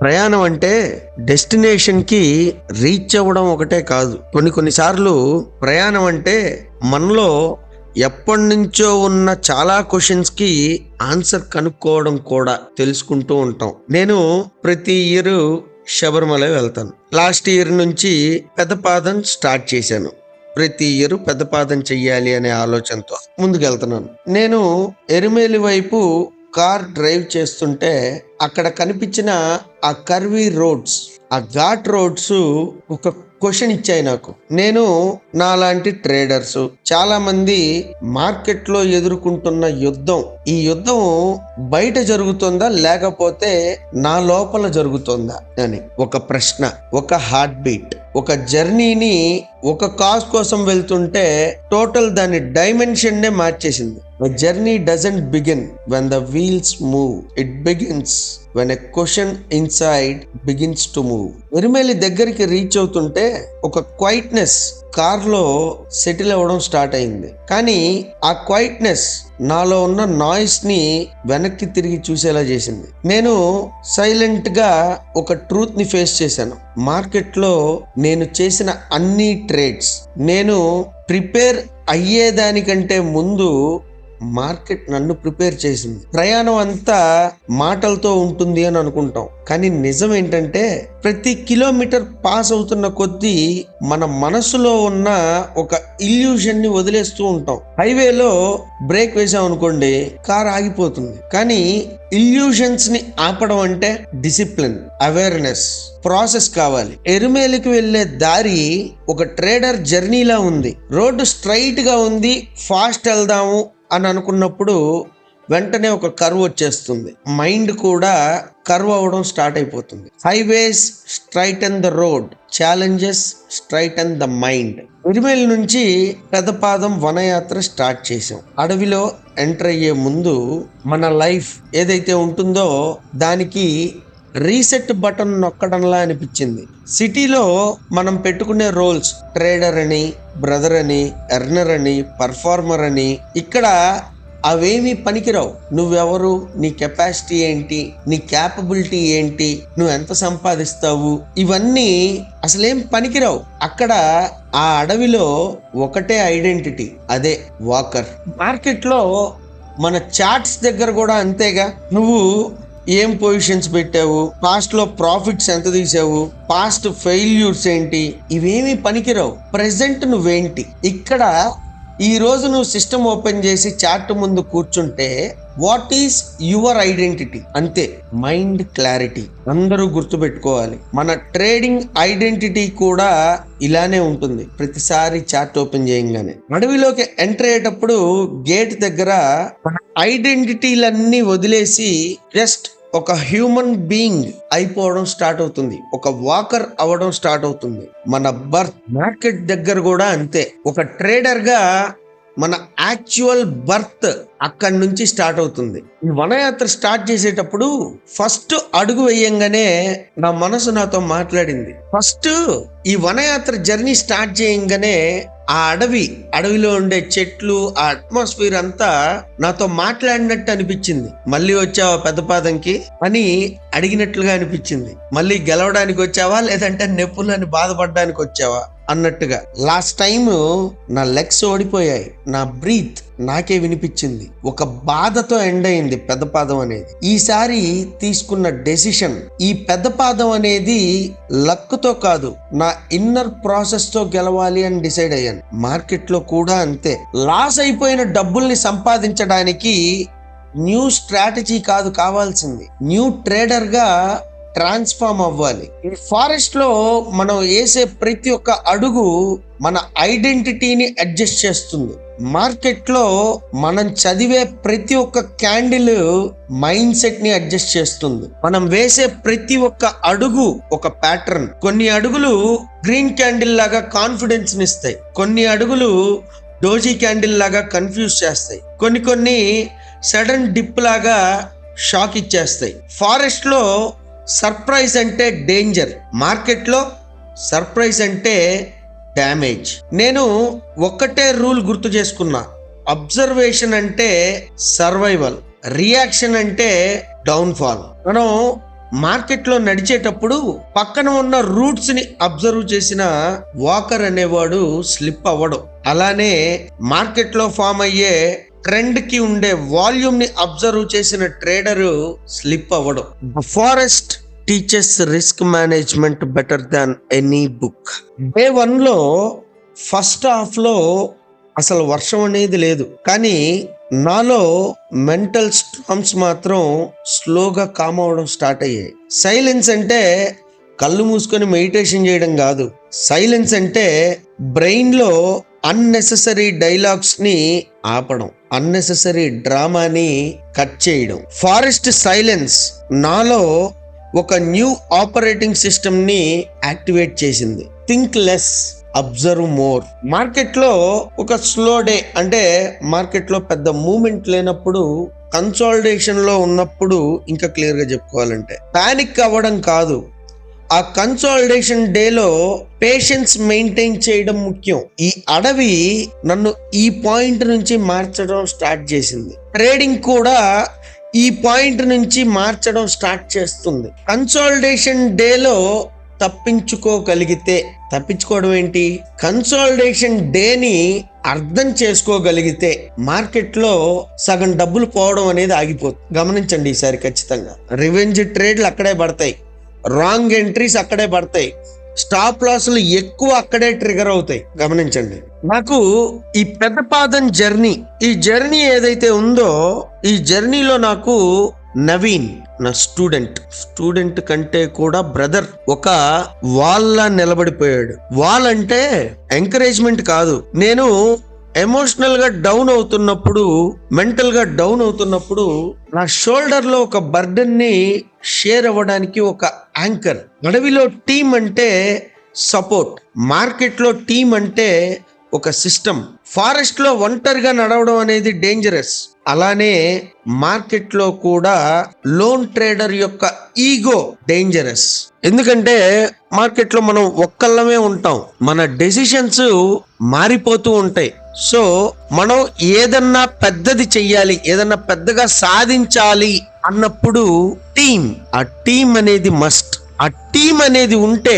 ప్రయాణం అంటే డెస్టినేషన్కి రీచ్ అవ్వడం ఒకటే కాదు. కొన్ని కొన్నిసార్లు ప్రయాణం అంటే మనలో ఎప్పటి నుంచో ఉన్న చాలా క్వశ్చన్స్కి ఆన్సర్ కనుక్కోవడం కూడా తెలుసుకుంటూ ఉంటాం. నేను ప్రతి ఇయర్ శబరిమల వెళ్తాను. లాస్ట్ ఇయర్ నుంచి పెద్దపాదం స్టార్ట్ చేశాను. ప్రతి ఇయర్ పెద్దపాదం చెయ్యాలి అనే ఆలోచనతో ముందుకెళ్తున్నాను. నేను ఎరిమేలి వైపు కార్ డ్రైవ్ చేస్తుంటే అక్కడ కనిపించిన ఆ కర్వీ రోడ్స్ ఆ ఘాట్ రోడ్స్ ఒక క్వశ్చన్ ఇచ్చాయి నాకు. నేను నాలాంటి ట్రేడర్స్ చాలా మంది మార్కెట్లో ఎదుర్కొంటున్న యుద్ధం. ఈ యుద్ధం బయట జరుగుతుందా లేకపోతే నా లోపల జరుగుతుందా అని. ఒక ప్రశ్న ఒక హార్ట్ బీట్ ఒక జర్నీని ఒక కాజ్ కోసం వెళ్తుంటే టోటల్ దాని డైమెన్షన్ నే మార్చేసింది. Journey doesn't begin when the wheels move it begins when a question inside begins to move Erumeli దగ్గరికి రీచ్ అవుతుంటే ఒక క్వైట్నెస్ కార్లో సెటిల్ అవ్వడం స్టార్ట్ అయింది. కానీ ఆ క్వైట్నెస్ నాలో ఉన్న నాయిస్ని వెనక్కి తిరిగి చూసేలా చేసింది. నేను సైలెంట్గా ఒక ట్రూత్ని ఫేస్ చేశాను. మార్కెట్లో నేను చేసిన అన్ని ట్రేడ్స్. నేను ప్రిపేర్ అయ్యేదానికంటే ముందు మార్కెట్ నన్ను ప్రిపేర్ చేసింది. ప్రయాణం అంతా మాటలతో ఉంటుంది అని అనుకుంటాం. కానీ నిజం ఏంటంటే ప్రతి కిలోమీటర్ పాస్ అవుతున్న కొద్దీ మన మనసులో ఉన్న ఒక ఇల్యూషన్ని వదిలేస్తూ ఉంటాం. హైవేలో బ్రేక్ వేసాం అనుకోండి కార్ ఆగిపోతుంది. కానీ ఇల్యూషన్స్ని ఆపడం అంటే డిసిప్లిన్ అవేర్నెస్ ప్రాసెస్ కావాలి. ఎరుమేలికి వెళ్ళే దారి ఒక ట్రేడర్ జర్నీలా ఉంది. రోడ్డు స్ట్రైట్గా ఉంది ఫాస్ట్ వెళ్దాము అని అనుకున్నప్పుడు వెంటనే ఒక కర్వ్ వచ్చేస్తుంది. మైండ్ కూడా కర్వ్ అవ్వడం స్టార్ట్ అయిపోతుంది. Highways straight and the road challenges straight and the mind. Erumeli నుంచి పెదపాదం వనయాత్ర స్టార్ట్ చేసాం అడవిలో ఎంటర్ అయ్యే ముందు మన లైఫ్ ఏదైతే ఉంటుందో దానికి రీసెట్ బటన్ నొక్కడంలా అనిపించింది. సిటీలో మనం పెట్టుకునే రోల్స్ ట్రేడర్ అని బ్రదర్ అని ఎర్నర్ అని పర్ఫార్మర్ అని ఇక్కడ అవేమీ పనికిరావు. నువ్వెవరు? నీ కెపాసిటీ ఏంటి? నీ క్యాపబిలిటీ ఏంటి? నువ్వు ఎంత సంపాదిస్తావు? ఇవన్నీ అసలేం పనికిరావు. అక్కడ ఆ అడవిలో ఒకటే ఐడెంటిటీ అదే వాకర్. మార్కెట్లో మన చాట్స్ దగ్గర కూడా అంతేగా. నువ్వు ఏం పొజిషన్స్ పెట్టావు? పాస్ట్లో ప్రాఫిట్స్ ఎంత తీసావు? పాస్ట్ ఫెయిల్యూర్స్ ఏంటి? ఇవేమి పనికిరావు. ప్రెసెంట్ నువ్వేంటి? ఇక్కడ ఈ రోజు నువ్వు సిస్టమ్ ఓపెన్ చేసి చార్ట్ ముందు కూర్చుంటే వాట్ ఈస్ యువర్ ఐడెంటిటీ అంతే. మైండ్ క్లారిటీ అందరూ గుర్తుపెట్టుకోవాలి. మన ట్రేడింగ్ ఐడెంటిటీ కూడా ఇలానే ఉంటుంది. ప్రతిసారి చార్ట్ ఓపెన్ చేయంగానే. అడవిలోకి ఎంటర్ అయ్యేటప్పుడు గేట్ దగ్గర మన ఐడెంటిటీలన్నీ వదిలేసి జస్ట్ ఒక హ్యూమన్ బీయింగ్ అయిపోవడం స్టార్ట్ అవుతుంది. ఒక వాకర్ అవ్వడం స్టార్ట్ అవుతుంది. మన బర్త్ మార్కెట్ దగ్గర కూడా అంతే. ఒక ట్రేడర్గా మన యాక్చువల్ బర్త్ అక్కడి నుంచి స్టార్ట్ అవుతుంది. ఈ వనయాత్ర స్టార్ట్ చేసేటప్పుడు ఫస్ట్ అడుగు వేయంగానే నా మనసు నాతో మాట్లాడింది. ఫస్ట్ ఈ వనయాత్ర జర్నీ స్టార్ట్ చేయంగానే ఆ అడవి అడవిలో ఉండే చెట్లు ఆ అట్మాస్ఫియర్ అంతా నాతో మాట్లాడినట్టు అనిపించింది. మళ్ళీ వచ్చావా పెద్ద పాదంకి? అని అడిగినట్లుగా అనిపించింది. మళ్ళీ గెలవడానికి వచ్చావా లేదంటే నెప్పులని బాధపడడానికి వచ్చావా అన్నట్టుగా. లాస్ట్ టైం నా లెగ్స్ ఓడిపోయాయి. నా బ్రీత్ నాకే వినిపించింది. ఒక బాధతో ఎండ్ అయింది పెద్ద పాదం అనేది. ఈసారి తీసుకున్న డెసిషన్ ఈ పెద్ద పాదం అనేది లక్తో కాదు నా ఇన్నర్ ప్రాసెస్తో గెలవాలి అని డిసైడ్ అయ్యాను. మార్కెట్లో కూడా అంతే. లాస్ అయిపోయిన డబ్బుల్ని సంపాదించడానికి న్యూ స్ట్రాటజీ కాదు కావాల్సింది. న్యూ ట్రేడర్ ట్రాన్స్ఫామ్ ట్రాన్స్ఫార్మ్ అవ్వాలి. ఈ ఫారెస్ట్లో మనం వేసే ప్రతి ఒక్క అడుగు మన ఐడెంటిటీని అడ్జస్ట్ చేస్తుంది. మార్కెట్లో మనం చదివే ప్రతి ఒక్క క్యాండిల్ మైండ్ సెట్ని అడ్జస్ట్ చేస్తుంది. మనం వేసే ప్రతి ఒక్క అడుగు ఒక ప్యాటర్న్. కొన్ని అడుగులు గ్రీన్ క్యాండిల్ లాగా కాన్ఫిడెన్స్ ఇస్తాయి. కొన్ని అడుగులు డోజీ క్యాండిల్ లాగా కన్ఫ్యూజ్ చేస్తాయి. కొన్ని కొన్ని సడన్ డిప్ లాగా షాక్ ఇచ్చేస్తాయి. ఫారెస్ట్లో సర్ప్రైజ్ అంటే డేంజర్. మార్కెట్లో సర్ప్రైజ్ అంటే డ్యామేజ్. నేను ఒక్కటే రూల్ గుర్తు చేసుకున్నా. అబ్జర్వేషన్ అంటే సర్వైవల్. రియాక్షన్ అంటే డౌన్ఫాల్. మనం మార్కెట్లో నడిచేటప్పుడు పక్కన ఉన్న రూట్స్ని అబ్జర్వ్ చేసిన వాకర్ అనేవాడు స్లిప్ అవ్వడం. అలానే మార్కెట్లో ఫామ్ అయ్యే ట్రెండ్కి ఉండే వాల్యూమ్ని అబ్జర్వ్ చేసిన ట్రేడరు స్లిప్ అవ్వడం. Forest teachers risk management better than any book. Day వన్లో ఫస్ట్ హాఫ్లో అసలు వర్షం అనేది లేదు. కానీ నాలో మెంటల్ స్టామ్స్ మాత్రం స్లోగా కామ్ అవడం స్టార్ట్ అయ్యాయి. సైలెన్స్ అంటే కళ్ళు మూసుకొని మెడిటేషన్ చేయడం కాదు. సైలెన్స్ అంటే బ్రెయిన్లో అన్నెసెసరీ డైలాగ్స్ని ఆపడం అన్నెసెసరీ డ్రామాని కట్ చేయడం. ఫారెస్ట్ సైలెన్స్ నాలో ఒక న్యూ ఆపరేటింగ్ సిస్టమ్ని యాక్టివేట్ చేసింది. థింక్ లెస్ అబ్జర్వ్ మోర్ మార్కెట్లో ఒక స్లో డే అంటే మార్కెట్లో పెద్ద మూమెంట్ లేనప్పుడు కన్సాలిడేషన్లో ఉన్నప్పుడు ఇంకా క్లియర్గా చెప్పుకోవాలంటే పానిక్ అవ్వడం కాదు. ఆ కన్సాలిడేషన్ డేలో పేషెన్స్ మెయింటైన్ చేయడం ముఖ్యం. ఈ అడవి నన్ను ఈ పాయింట్ నుంచి మార్చడం స్టార్ట్ చేసింది. ట్రేడింగ్ కూడా ఈ పాయింట్ నుంచి మార్చడం స్టార్ట్ చేస్తుంది. కన్సాలిడేషన్ డేలో తప్పించుకోగలిగితే తప్పించుకోవడం ఏంటి? కన్సాలిడేషన్ డేని అర్థం చేసుకోగలిగితే మార్కెట్లో సగం డబ్బులు పోవడం అనేది ఆగిపోతుంది. గమనించండి ఈసారి ఖచ్చితంగా. రివెంజ్ ట్రేడ్లు అక్కడే పడతాయి. రాంగ్ ఎంట్రీస్ అక్కడే పడతాయి. స్టాప్ లాస్లు ఎక్కువ అక్కడే ట్రిగర్ అవుతాయి. గమనించండి. నాకు ఈ పెద్దపాదం జర్నీ ఈ జర్నీ ఏదైతే ఉందో ఈ జర్నీలో నాకు నవీన్ నా స్టూడెంట్. స్టూడెంట్ కంటే కూడా బ్రదర్ ఒక వాళ్ళ నిలబడిపోయాడు. వాళ్ళంటే ఎంకరేజ్మెంట్ కాదు. నేను ఎమోషనల్గా డౌన్ అవుతున్నప్పుడు మెంటల్గా డౌన్ అవుతున్నప్పుడు నా షోల్డర్లో ఒక బర్డన్ని షేర్ అవ్వడానికి ఒక యాంకర్ అడవిలో టీం అంటే సపోర్ట్ మార్కెట్లో టీం అంటే ఒక సిస్టమ్ ఫారెస్ట్లో ఒంటరిగా నడవడం అనేది డేంజరస్ అలానే మార్కెట్లో కూడా లోన్ ట్రేడర్ యొక్క ఈగో డేంజరస్ ఎందుకంటే మార్కెట్లో మనం ఒక్కళ్ళమే ఉంటాం. మన డెసిషన్స్ మారిపోతూ ఉంటాయి. సో మనం ఏదన్నా పెద్దది చెయ్యాలి ఏదన్నా పెద్దగా సాధించాలి అన్నప్పుడు టీం ఆ టీం అనేది మస్ట్ ఆ టీం అనేది ఉంటే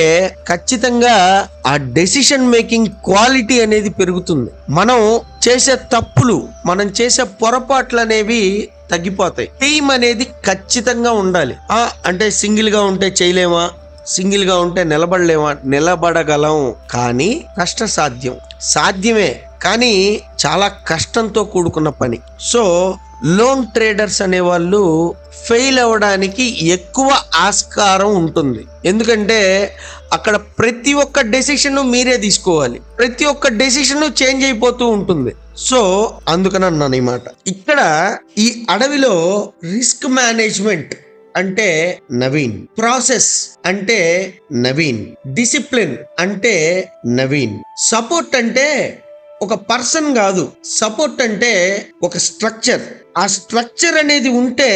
ఖచ్చితంగా ఆ డెసిషన్ మేకింగ్ క్వాలిటీ అనేది పెరుగుతుంది. మనం చేసే తప్పులు మనం చేసే పొరపాట్లు అనేవి తగ్గిపోతాయి. టీం అనేది ఖచ్చితంగా ఉండాలి. ఆ అంటే సింగిల్గా ఉంటే చేయలేమా? సింగిల్గా ఉంటే నిలబడలేమా? నిలబడగలం. కానీ కష్ట సాధ్యం. సాధ్యమే. కానీ చాలా కష్టంతో కూడుకున్న పని. సో లోన్ ట్రేడర్స్ అనే వాళ్ళు ఫెయిల్ అవ్వడానికి ఎక్కువ ఆస్కారం ఉంటుంది. ఎందుకంటే అక్కడ ప్రతి ఒక్క డెసిషన్ మీరే తీసుకోవాలి. ప్రతి ఒక్క డెసిషన్ చేంజ్ అయిపోతూ ఉంటుంది. సో అందుకని అన్నాను ఈ మాట. ఇక్కడ ఈ అడవిలో రిస్క్ మేనేజ్మెంట్ అంటే నవీన్. ప్రాసెస్ అంటే నవీన్. డిసిప్లిన్ అంటే నవీన్. సపోర్ట్ అంటే ఒక పర్సన్ కాదు. సపోర్ట్ అంటే ఒక స్ట్రక్చర్. ఆ స్ట్రక్చర్ అనేది ఉంటే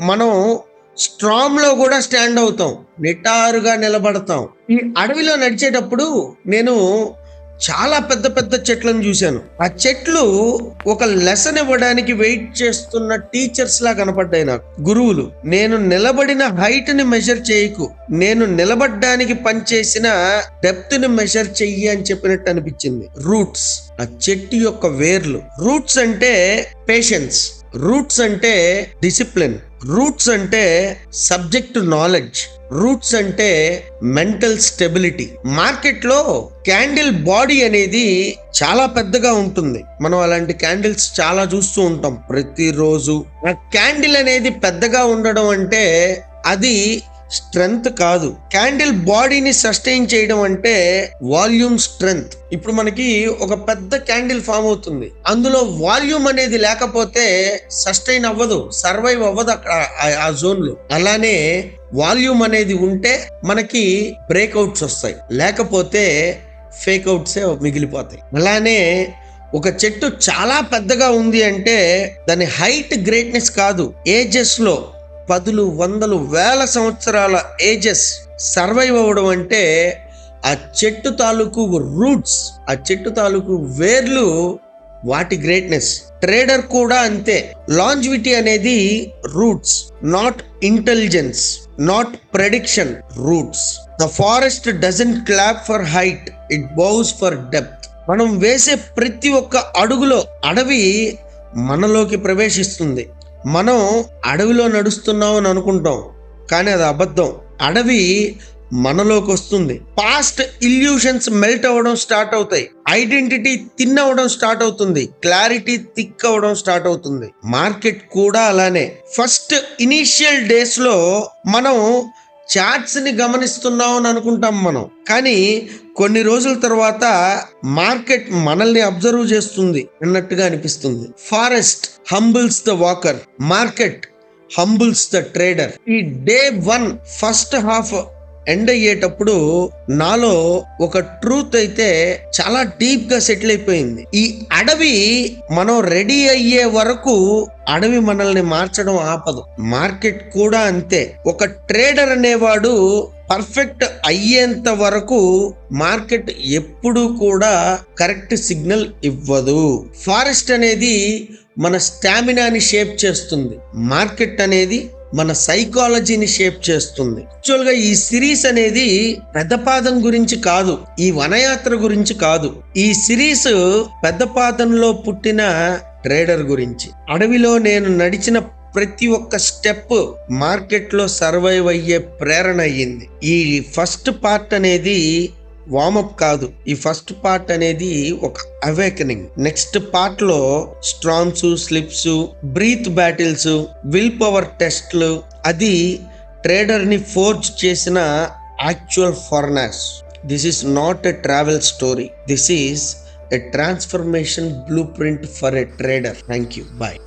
మనం స్ట్రాంగ్లో కూడా స్టాండ్ అవుతాం నిటారుగా నిలబడతాం. ఈ అడవిలో నడిచేటప్పుడు నేను చాలా పెద్ద పెద్ద చెట్లను చూశాను. ఆ చెట్లు ఒక లెసన్ ఇవ్వడానికి వెయిట్ చేస్తున్న టీచర్స్ లా కనపడ్డాయి నాకు. గురువులు నేను నిలబడిన హైట్ని మెజర్ చేయకు. నేను నిలబడ్డానికి పనిచేసిన డెప్త్ని మెజర్ చెయ్యి అని చెప్పినట్టు అనిపించింది. రూట్స్ ఆ చెట్టు యొక్క వేర్లు. రూట్స్ అంటే పేషెన్స్ రూట్స్ అంటే డిసిప్లిన్ రూట్స్ అంటే సబ్జెక్ట్ నాలెడ్జ్ రూట్స్ అంటే మెంటల్ స్టెబిలిటీ మార్కెట్లో క్యాండిల్ బాడీ అనేది చాలా పెద్దగా ఉంటుంది. మనం అలాంటి క్యాండిల్స్ చాలా చూస్తూ ఉంటాం. ప్రతిరోజు ఆ క్యాండిల్ అనేది పెద్దగా ఉండడం అంటే అది స్ట్రెంగ్త్ కాదు. క్యాండిల్ బాడీని సస్టైన్ చేయడం అంటే వాల్యూమ్ స్ట్రెంగ్త్. ఇప్పుడు మనకి ఒక పెద్ద క్యాండిల్ ఫామ్ అవుతుంది. అందులో వాల్యూమ్ అనేది లేకపోతే సస్టైన్ అవ్వదు సర్వైవ్ అవ్వదు అక్కడ ఆ- జోన్లో అలానే వాల్యూమ్ అనేది ఉంటే మనకి బ్రేక్అవుట్స్ వస్తాయి. లేకపోతే ఫేక్ అవుట్సే మిగిలిపోతాయి. అలానే ఒక చెట్టు చాలా పెద్దగా ఉంది అంటే దాని హైట్ గ్రేట్నెస్ కాదు. ఏజెస్లో పదులు వందలు వేల సంవత్సరాల ఏజెస్ సర్వైవ్ అవ్వడం అంటే ఆ చెట్టు తాలూకు రూట్స్ ఆ చెట్టు తాలూకు వేర్లు వాటి గ్రేట్నెస్. ట్రేడర్ కూడా అంతే. లాంజ్విటీ అనేది roots not intelligence not prediction roots. The forest doesn't clap for height it bows for depth. మనం వేసే ప్రతి ఒక్క అడుగులో అడవి మనలోకి ప్రవేశిస్తుంది. మనం అడవిలో నడుస్తున్నాం అని అనుకుంటాం కానీ అది అబద్ధం. అడవి మనలోకి వస్తుంది. పాస్ట్ ఇల్యూషన్స్ మెల్ట్ అవ్వడం స్టార్ట్ అవుతాయి. ఐడెంటిటీ థిన్ అవ్వడం స్టార్ట్ అవుతుంది. క్లారిటీ థిక్ అవ్వడం స్టార్ట్ అవుతుంది. మార్కెట్ కూడా అలానే. ఫస్ట్ ఇనీషియల్ డేస్లో మనం చాట్స్ని గమనిస్తున్నాం అని అనుకుంటాం మనం. కానీ కొన్ని రోజుల తర్వాత మార్కెట్ మనల్ని అబ్జర్వ్ చేస్తుంది అన్నట్టుగా అనిపిస్తుంది. Forest humbles the walker. Market humbles the trader. ఈ day one first half end అయ్యేటప్పుడు నాలో ఒక ట్రూత్ అయితే చాలా డీప్గా సెటిల్ అయిపోయింది. ఈ అడవి మనం రెడీ అయ్యే వరకు అడవి మనల్ని మార్చడం ఆపదు. మార్కెట్ కూడా అంతే. ఒక ట్రేడర్ అనేవాడు పర్ఫెక్ట్ అయ్యేంత వరకు మార్కెట్ ఎప్పుడూ కూడా కరెక్ట్ సిగ్నల్ ఇవ్వదు. ఫారెస్ట్ అనేది మన స్టామినాని షేప్ చేస్తుంది. మార్కెట్ అనేది మన సైకాలజీని షేప్ చేస్తుంది. యాక్చువల్గా ఈ సిరీస్ అనేది పెద్దపాదం గురించి కాదు ఈ వనయాత్ర గురించి కాదు. ఈ సిరీస్ పెద్దపాదంలో పుట్టిన ట్రేడర్ గురించి. అడవిలో నేను నడిచిన ప్రతి ఒక్క స్టెప్ మార్కెట్లో సర్వైవ్ అయ్యే ప్రేరణ అయ్యింది. ఈ ఫస్ట్ పార్ట్ అనేది వామప్ కాదు. ఈ ఫస్ట్ పార్ట్ అనేది ఒక అవేకనింగ్ నెక్స్ట్ పార్ట్లో strengths slips breath battles willpower టెస్ట్లు అది ట్రేడర్ని ఫోర్జ్ చేసిన actual furnace this is not a travel story this is a transformation blueprint for a trader thank you bye